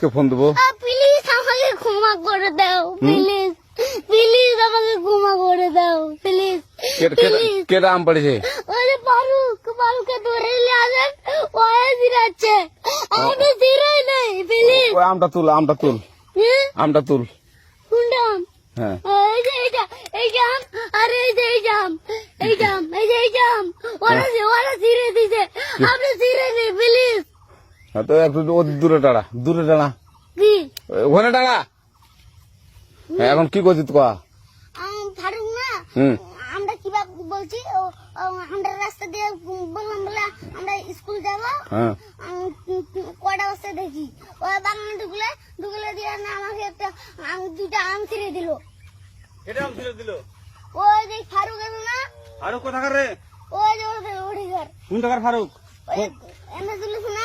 পুলিশকে ফোন দেবো। প্লিজ আমাকে ক্ষমা করে দাও প্লিজ প্লিজ আমাকে ক্ষমা করে দাও প্লিজ কেটা আম পড়েছে? যে ফারুক ফারুককে ধরে নিয়ে আসেন ওয়ে দিরাচ্ছে আমি দিরাই নাই প্লিজ ওই আমটা তুল আমটা তুল। আমটা তুল। কুন্ডাম হ্যাঁ। এই যে এইটা এই জাম আর এই যে এই জাম এই জাম এই যে এই জাম ওরা ওরা ছিঁড়ে দিছে আপনি ছিঁড়ে নেই প্লিজ হ্যাঁ, তো একটু ও দূরে টাড়া দূরে টাড়া কি? ওখানে টাড়া হ্যাঁ, এখন কি করছিস আম, ফারুক না আমরা কীভাবে বলছি আমরা রাস্তা দিয়ে বললাম বলে আমরা স্কুল যাব। হ্যাঁ। কটা বস্তা দেখি? ও বাগানে ঢুকলে ঢুকলে দিয়ে না আমাকে একটা আম আম ছিঁড়ে দিল। এটা আম ছিঁড়ে দিল? ওই যে ফারুক এলো না আরও কোথাকার রে? ওই যে ওড়িঘর কোন টাকার ফারুক? এনে তুলিস না?